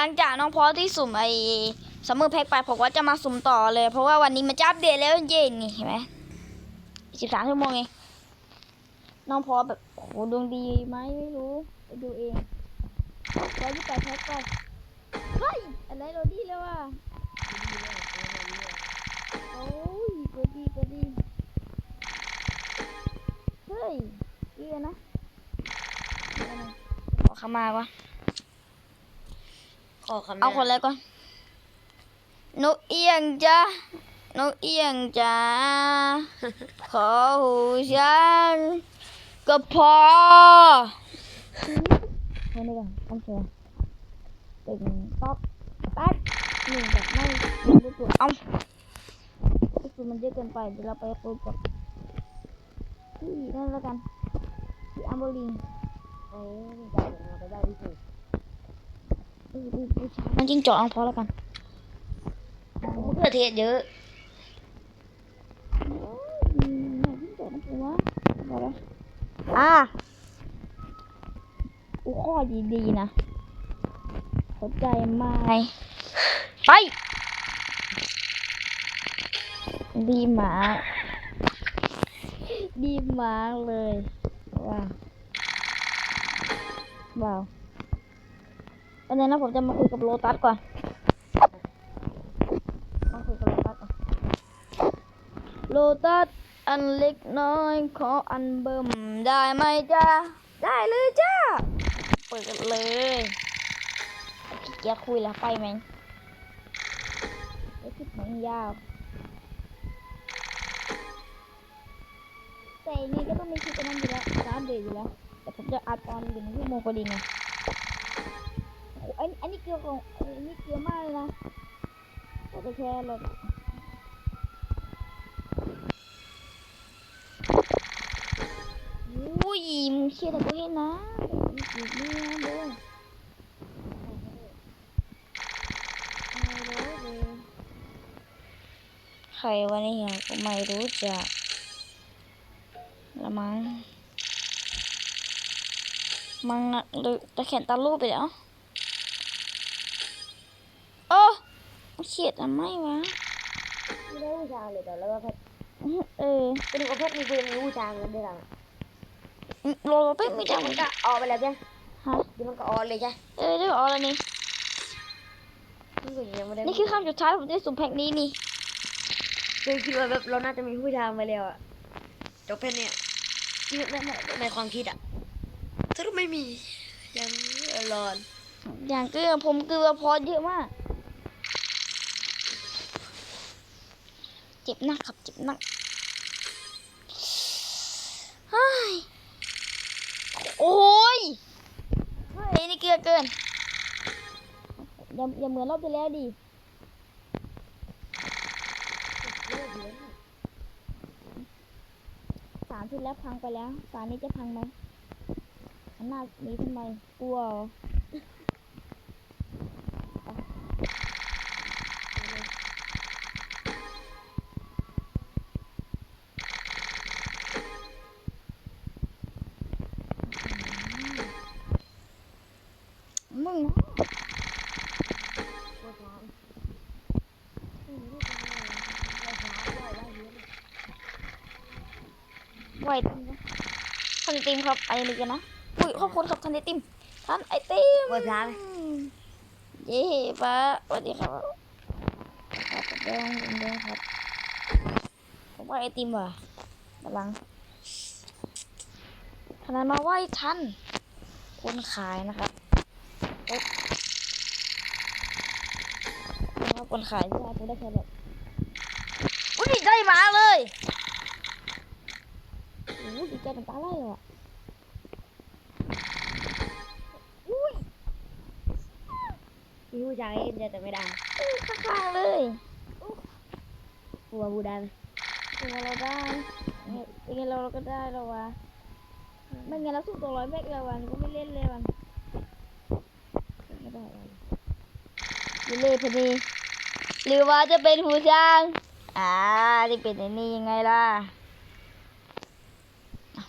หลังจากน้องพอที่สุ่มไอ้ซัมเมอแพ็กไปผมว่าจะมาสุ่มต่อเลย เพราะว่าวันนี้มันจะอัปเดตแล้วเย็นนี่เห็นไหมสิบสามชั่วโมงเองน้องพอแบบโอ้โหดวงดีไหมไม่รู้ไปดูเองร้อยยี่สิบแปดแพ็กก่อนเฮ้ยอะไรโรดี้แล้วว่ะโอ้ยก็ดีก็ดีเฮ้ยดีอะนะขอขมาว่า ขอคำเอาคนแรกก่อนนกเอียงจ้านกเอียงจ้าขอหูฉันก็พอแค่นี้ก่อนโอเคตึงต๊อกแป๊ดหนึ่งแบบไม่ไม่รู้ตัวเอ้าก็คือมันเยอะเกินไปเดี๋ยวเราไปคุยกับพี่นั่นแล้วกันพี่อัมโบลิงเอ้ยได้เดี๋ยวเราไปได้ที่สุดเออดูดู มันจริงจอกเอาพอแล้วกันมะเขือเทศเยอะอืมน่าจิ้งจอกนะผมว่าบอกเลยอะอูข้อดีๆนะเข้าใจไหมไปดีมากดีมากเลยว้าวว้าว วันนี้นะผมจะมาคุยกับโลตัสก่อน มาคุยกับโลตัสก่อนโลตัสอันเล็กน้อยขออันเบิ่มได้ไหมจ้าได้เลยจ้า เปิดกันเลยขี้เกียจคุยแล้วไปไหมไอ้คลิปมันยาวแต่ยังไงก็ต้องมีคลิปอันนั้นอยู่แล้วสามเดือนอยู่แล้ว แต่ผมจะอัดตอนอยู่ในชั่วโมงพอดีไง อ้โหอันอันนี้เกลือของอันนี้เกลือมากเลยนะแต่จะแค่รถอุ้ยมึงเชียร์แต่กูเห็นะอีกอีกนี่นะเด้อเลยใครวะเนี่ยกูไม่รู้จักละมั้งมังหรือตะแขนตาลูกไปแล้วโอ้ เฉียดทำไมวะไม่ได้ผู้ชายเลยแต่แล้วก็เพชรอื้อเออเป็นกับเพชรมีเพื่อนมีผู้ชายกันด้วยกันโลเป๊ะไม่ได้มันก็ออกไปแล้วจ้ะฮะเดี๋ยวมันก็ออกเลยจ้ะเออได้ออกแล้วนี่นี่ก็ยังไม่ได้นี่คือคำสุดท้ายผมได้สุ่มแพ็กนี้นี่คือคิดว่าแบบเราน่าจะมีผู้ชายมาแล้วอะจบเพชรเนี่ยในในในในความคิดอะถ้าไม่มียังรอนอย่างเกลือผมเกลือพอเยอะมาก จ็บหนักครับเจ็บหนักโอ้ยเฮ้ยนี่เกลือเกินอย่าอย่าเหมือนรอบที่แล้วดิสามที่แล้วพังไปแล้วสามนี้จะพังไหมอันหน้านี้ทำไมกลัว ติมครับไอ้นี่กันนะอุ้ยขอบคุณครับทันไอติมทันไอติมว่าช้าไหมเย้ป้าสวัสดีครับครับผมเด้งผมเด้งครับผมว่าไอติมว่ะกำลังขนาดมาไหวทันคนขายนะครับเอ๊ะนะครับคนขายที่ร้านกูได้แค่แบบอุ้ยได้หมาเลยโอ้ยดีใจน้ำตาไหลเลยอะ ผู้ชายเอ็นจะแต่ไม่ได้อุ้ยข้างๆเลยกลัวบูได้ไหมเป็นไงเราได้เป็นไงเราเราก็ได้แล้ววะไม่งั้นเราสู้ตัวร้อยเมกแล้ววันก็ไม่เล่นเลยวันไม่ได้วันอยู่เลยพอดีหรือว่าจะเป็นหูช้าง อ่าที่เป็นไอ้นี่ยังไงล่ะอะ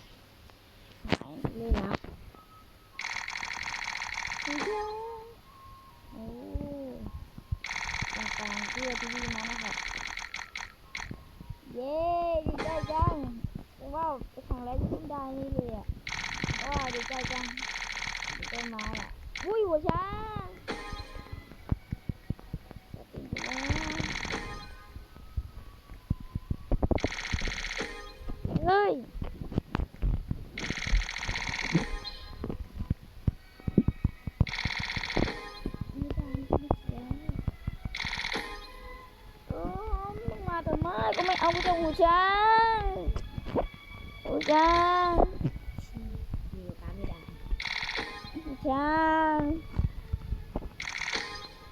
หายเลยนะหูช้างโอ้ย ทีวีมานะครับ เย้ดีใจจังว้าวเป็นครั้งแรกที่เพิ่งได้นี่เลยอะว้าวดีใจจังต้นไมาอะอุ้ยหัวช้าง ไมก็ไม่เอากูจะหูช้างหูช้างมีตามไม่ได้หูช้าง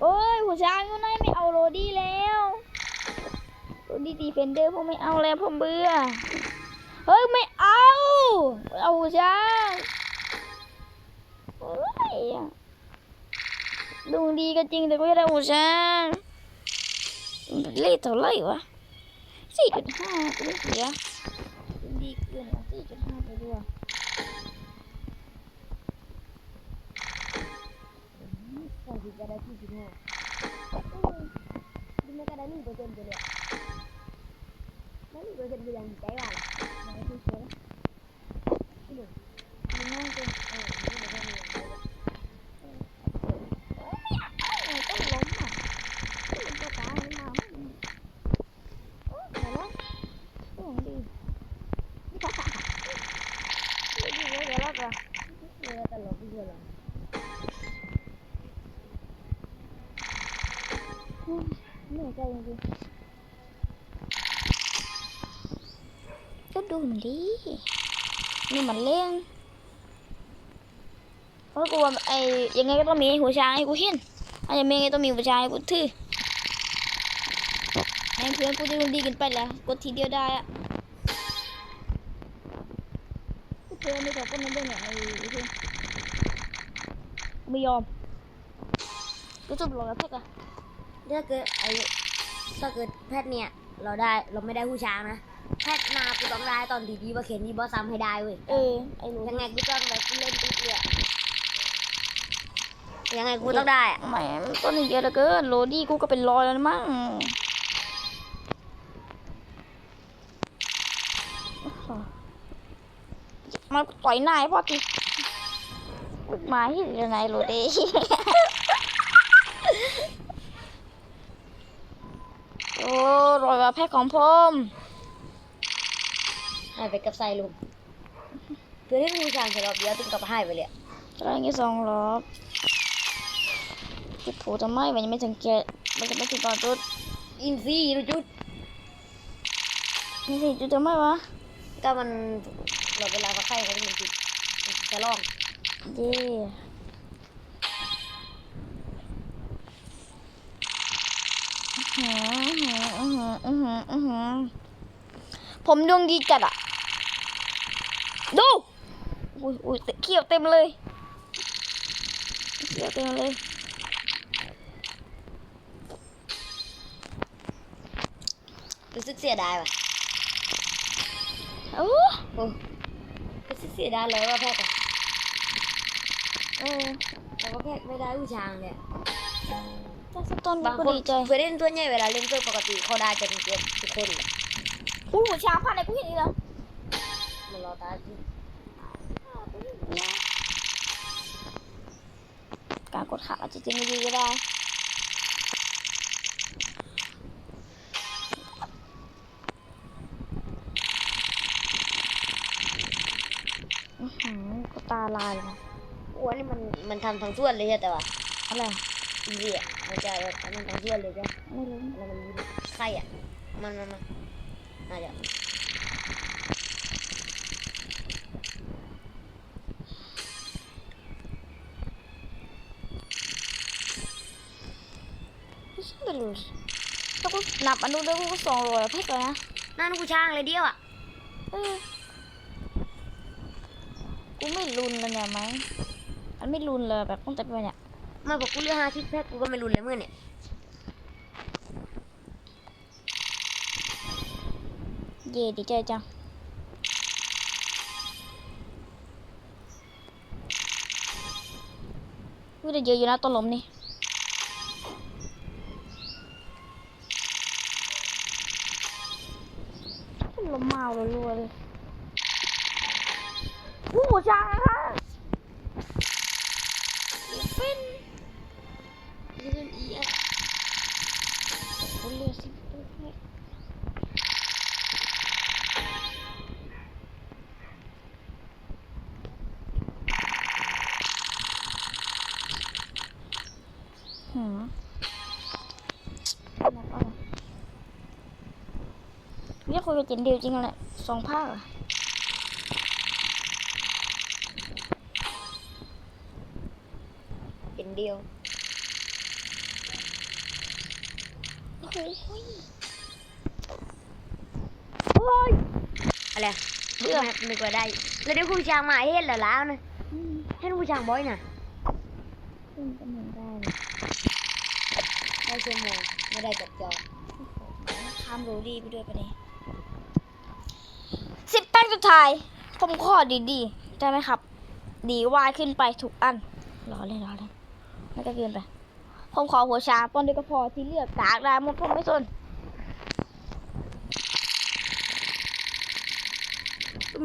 โอ้ยหูช้างอยู่ไหนไม่เอาโรดี้แล้วโรดี้ดีเฟนเดอร์ผมไม่เอาแล้วผมเบื่อเฮ้ยไม่เอาเอาหูช้างโอ้ยดวงดีก็จริงแต่ก็ไม่ได้หูช้างเลขเท่าไรวะ สี่จุดห้าก็ไม่เสียดีเกินว่ะสี่จุดห้าไปด้วยอืมตอนที่จะได้ที่สิบห้าดูไม่ก็ได้หนึ่งเปอร์เซ็นต์ไปเลยแล้วหนึ่งเปอร์เซ็นต์คือยังใจว่าล่ะมันก็คือเสียที่หนึ่ง เหนื่อยใจจริงๆก็ดูมันดินี่มันเล่งเพราะกูว่าไอ้ยังไงก็ต้องมีหัวช้างให้กูเห็นอันยังไงต้องมีหัวช้างให้กูถือไอ้เพื่อนกูจะดีกันไปแล้วกดทีเดียวได้อะกูเจอไม่ตอบก็นั่นได้เนี่ยไอ้เพื่อนไม่ยอมกูจะบอกแล้วเพื่อนอะถ้าเกิดไอ้ ถ้าเกิดแพทย์เนี่ย เราได้เราไม่ได้ผู้ช้างนะ แพทย์นากูต้องได้ตอนดีดีว่าเข็นดีบอสซ้ำให้ได้เว้ย เออ ไอ้รู้ยังไงกูต้องแบบกูเล่นติ๊กเลยอะยังไงกูต้องได้อะแหมต้นนี้เยอะเหลือเกินโรดี้กูก็เป็นร้อยแล้วนะมั้งมาต่อยหน้าให้พ่อทีมาที่ยังไงโรดี้ โอ้ รอยว่าแพทย์ของผมให้ไปกับไซลุงเพื่อให้ผู้ช้างเสร็จรอบเดียวตึงกับให้ไปเลยอะอะไรเงี้ยสองรอบจุดผูทำไมมันยังไม่ถึงเกตมันจะไม่ถึงตอนจุดอินซี่รู้จุดนี่สิจุดทำไมวะก็มันเราเวลาเขาไข่เขาจะมันจุดจะลองเย่อื้อหือ อือหืออือหือผมดวงดีจัดอะดูอุ้ยอุ้ยเขียวเต็มเลยเขียวเต็มเลย รู้สึกเสียดายว่ะโอ้โอ้รู้สึกเสียดายเลยว่าแพทย์อะเออแต่ว่าแพทย์ไม่ได้ผู้ช้างเนี่ย ถ้าสต้นบางก็คนดีใจเพื่อนเล่นตัวใหญ่เวลาเล่นตัวปกติเขาได้จะเป็นเกือบทุกคนเลยอุ้ยหัวช้างพันอะไรกูเห็นอีกแล้วมันรอตาที่การกดขาอาจจะจะไม่ดีก็ได้อือหือก็ตาลายเลยนะอ้วนนี่มันมันทำทั้งส่วนเลยใช่แต่ว่าอะไร อินเดียมันจะแบบมันทั้งส่วนเลยจ้ะไม่รู้แล้วมันมีไข่อะ มันมันมันน่าจะไม่รู้ถ้ากูนับอันนู้นด้วยกูก็สองร้อยเพ็กเลยนะนั่นกูช้างเลยเดียวอะเออกูไม่รุนเลยเนี่ยไหมมันไม่รุนเลยแบบตั้งแต่ไปเนี่ย มาบอกกูเลือกหาที่แพทกูก็ไม่รู้เลยเมื่อเนี่ยเย่ดีใจจังวิ่งได้เยอะอยู่นะต้นลมนี่ลมมารัวๆเลยอู้ช้าง คุยกับเจนเดียวจริงแหละสองภาคอะเป็นเดียวโอ้โหโอ้ยอะไรเพื่อนึกว่าได้แล้วได้ผู้ชางมาเห็นแล้วแล้วนะอืมเห็นผู้ชางบ่อยน่ะขึ้นก็เหมือนได้เลยได้ชั่วโมงไม่ได้จับจองข้ามรู้ดีไปด้วยปะเนี่ย สิบแป้งสุดท้าย ผมขอดีๆ ได้ไหมครับ ดีวายขึ้นไปถูกอันรอเลยรอเลยไม่ก็เกินไป ผมขอหัวช้างป้อนด้วยก็พอที่เหลือกากได้หมดผมไม่สน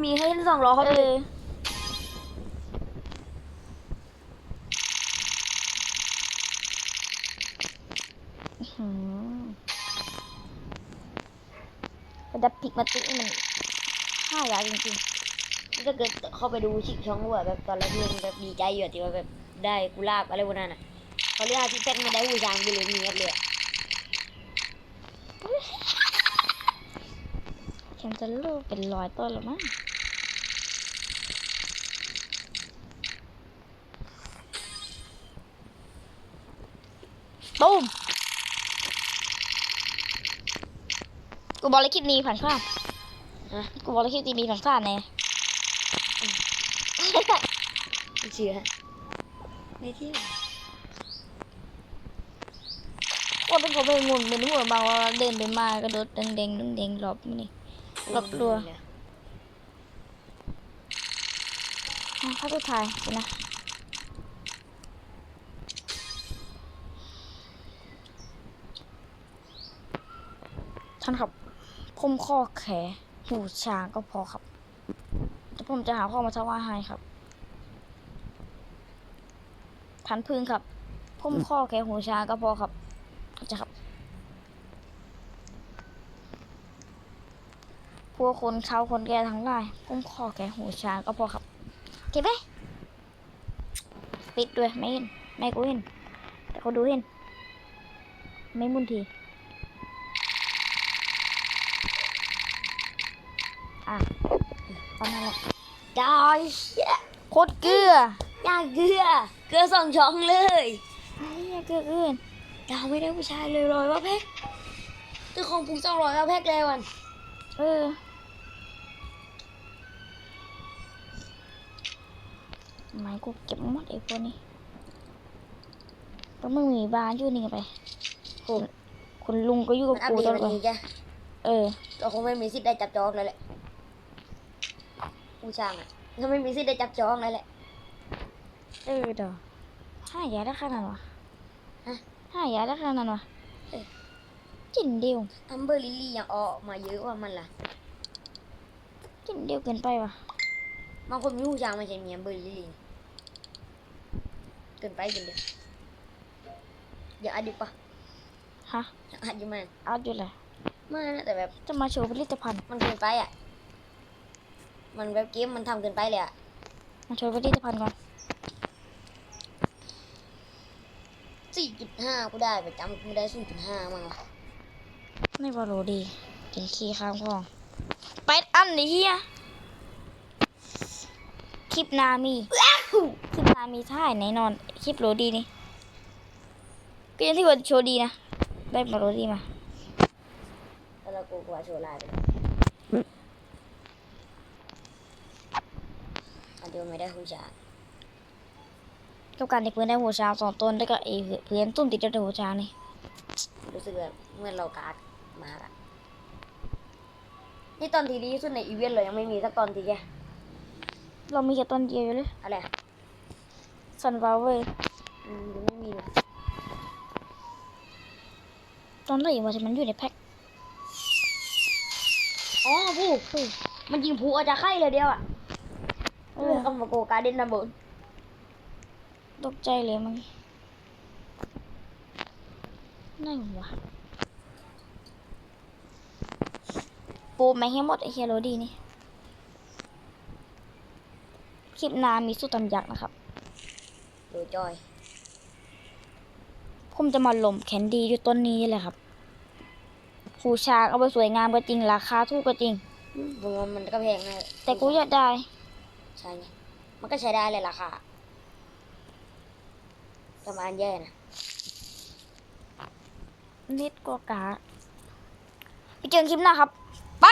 มีให้เล่นสองล้อเขาเอไปเลยออื้อหือมันจะผิดมาติมัน ห้ายาจริงถ้าเกิดเข้าไปดูชิคช่องว่าแบบตอนแรกเล่นแบบดีใจอยู่อะที่ว่าแบบได้กุลาบอะไรพวกนั้นอะพอเรียกที่เพชรมาได้ผู้ชางไปเลยมีเงินเลยอะๆฉันจะลิกเป็นร้อยต้นแล้วมั้งตุ้มกูบอกเลยคลิปนี้ผ่านข้าม กูบอกเลยคลิปนี้ผ่านข้ามแน่ไม่เชื่อไม่เที่ยวว่าเป็นผมเป็นงุนเป็นหัวบางว่าเดินไปมากระโดดเด้งเด้งเด้งเด้งรอบนี่รอบรัวอะเข้าสุดท้ายสินะท่านครับผมข้อแข หูช้างก็พอครับแต่ผมจะหาข้อมาถวาให้ครับพันพึ่งครับผมข้อแขหูช้างก็พอครับเข้าใจครับ พวกคนเขาคนแก่ทั้งหลายผมข้อแค่หูช้างก็พอครับเก็บไหมปิดด้วยไม่เห็นไม่กูเห็นแต่เขาดูเห็นไม่มุนที อะประมาณนั้นแหละได้เชี่ยโคตรเกลืออยากเกลือ เกลือสองช่องเลยไอ้เหี้ยเกลือเกินดาวไม่ได้ผู้ชายเลยร้อยว่าแพ็คเจ้าของปุ๊กสองร้อยว่าแพ็คเลยวันเออไม่กูเก็บหมดไอ้พวกนี้ก็มึงมีบ้านอยู่นี่ไปโอ้คุณลุงก็อยู่มักับนอัปกูเดตตลวัอนดนี้แกเออเราคงไม่มีสิทธิ์ได้จับจองเลยแหละ ผู้ช่างอะถ้าไม่มีสิทธิ์ได้จับจองเลยแหละ เออเดี๋ยวห้ายาได้ขนาดนั้นวะฮะ ห้ายาได้ขนาดนั้นวะเออกินเดียว อัมเบอร์ลิลลี่ยังออกมาเยอะกว่ามันล่ะ กินเดียวเกินไปวะบางคนมีผู้ช่างไม่ใช่มีอัมเบอร์ลิลลี่เกินไปเกินเดียวอย่าอัดดิปะฮะอย่าอัดอยู่มันเอาอยู่เลยไม่นะแต่แบบจะมาโชว์ผลิตภัณฑ์ มันเกินไปอะ มันแบบเกมมันทำเกินไปเลยอะมาโชว์ผลิตภัณฑ์ก่อนสี่จุดห้ากูได้ประจำกูได้สี่จุดห้ามั้งวะไม่บอโลดีกินขี้ข้างคลองเป็ดอันนี้เฮียคลิปนามีคลิปนามีท่ายแน่นอน คลิปโรดีนี่ก็ยังที่ว่าโชว์ดีนะ ได้มาโรดีมาแล้วเรากูกว่าโชว์ไลน์ไปแล้วอันเดียวไม่ ได้ผู้ชายกับการที่เพื่อนได้หัวช้างสองต้นแล้วก็เอเพื่อนตุ้มติดกับหัวช้างนี่รู้สึกแบบเหมื่อนเราการ์ดมากอะนี่ตอนที่ดีที่สุดในอีเวนต์เลยยังไม่มีสักตอนที่แกเรามีแค่ต้นเดียวอยู่เลยอะไรอะซันฟลาเวอร์อืมยังไม่มีเลยตอนแรกว่าจะมันอยู่ในแพ็คอ๋อผู้ผู้มันยิงผู้อาจจะไข่เลยเดียวอะ เออคำว่าโกการเด่นระเบิดตกใจเลยมึงนั่นวะปูแม่งให้หมดไอเฮียโรดีนี่ คลิปหนามีสู้ตำยักษ์นะครับ ดูจอย ผมจะมาลมแคนดี้อยู่ต้นนี้เลยครับผูชากเอาไปสวยงามก็จริง ราคาถูกก็จริงผมว่ามันก็แพงนะแต่กูอยากได้ ใช่ไงมันก็ใช้ได้เลยราคาประมาณแย่นะนิดกว่ากาไปเจอกันคลิปหน้าครับ ไป